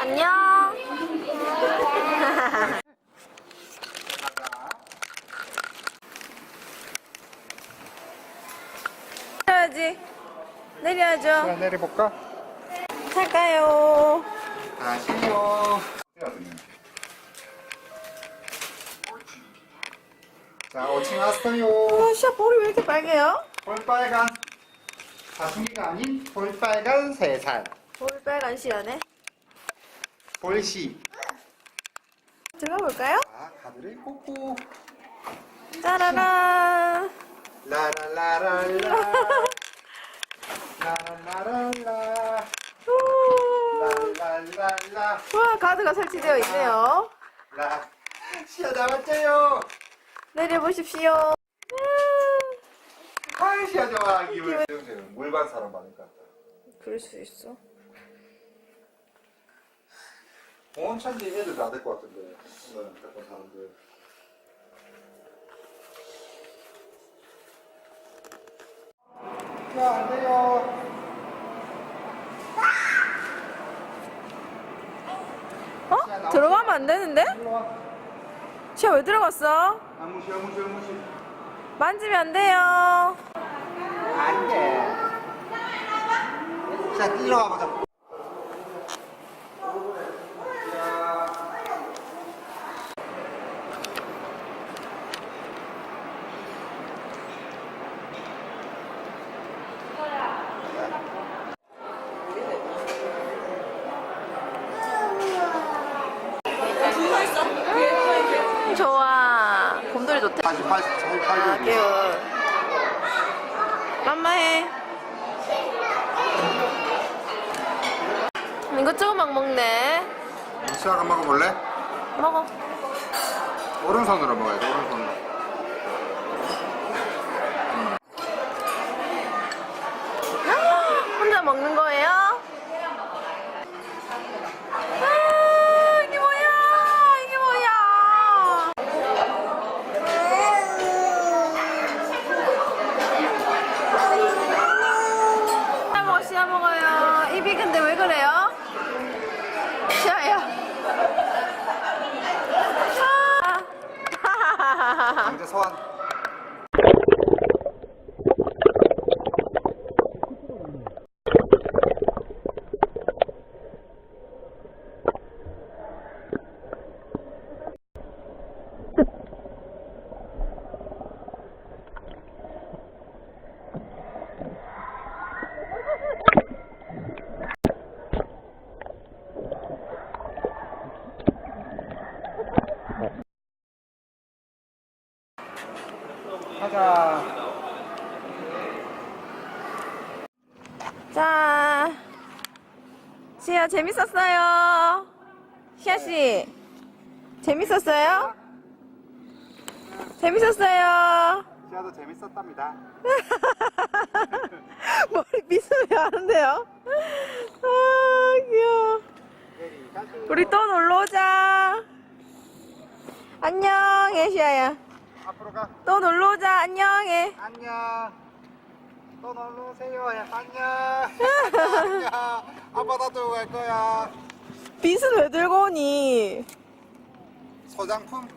안녕. 내려야지. 내려야죠. 자, 내려볼까? 탈까요? 다시요. 자, 5층 왔어요. 아, 샤 볼이 왜 이렇게 빨개요? 볼빨간 사춘기가 아닌 볼빨간 세살 볼 빨간 시간에. 볼시. 들어가 볼까요? 자, 카드를 꽂고 짜라란. 라라라랄라 라라라랄라 후. 랄랄랄라 와, 가드가 설치되어 있네요. 라 시야 잡았죠요. 내려보십시오. 아, 시야 잡아 기분. 물반 사람 많을 것 같다. 그럴 수 있어. 보험찬지 애들 다 될 것 같은데. 이거는 약간 사람들. 야, 안 돼요. 어? 들어가면 안 되는데? 일로 와. 샤왜 들어갔어? 아무시, 아무시, 아무시. 만지면 안 돼요. 안 돼. 자, 일로 와보 잘 아, 팔고. 귀여워. 맘마해. 이거 조금만 먹네. 시아가 먹어볼래? 먹어. 오른손으로 먹어야 돼, 오른손으로. 혼자 먹는 거예요? 아, 이게 뭐야? 이게 뭐야? 시아 먹어, 시아 먹어요. 입이 근데 왜 그래요? 시아야. 아. 가자. 자, 시아 재밌었어요. 시아 씨, 재밌었어요? 재밌었어요. 시아도 재밌었답니다. 머리 빗으면 하는데요. 아, 귀여워. 우리 또 놀러 오자. 안녕해, 시아야. 앞으로 가. 또 놀러 오자. 안녕해. 안녕. 또 놀러 오세요. 야, 안녕. 안녕. 아빠 나도 갈 거야. 빗은 왜 들고 오니? 소장품.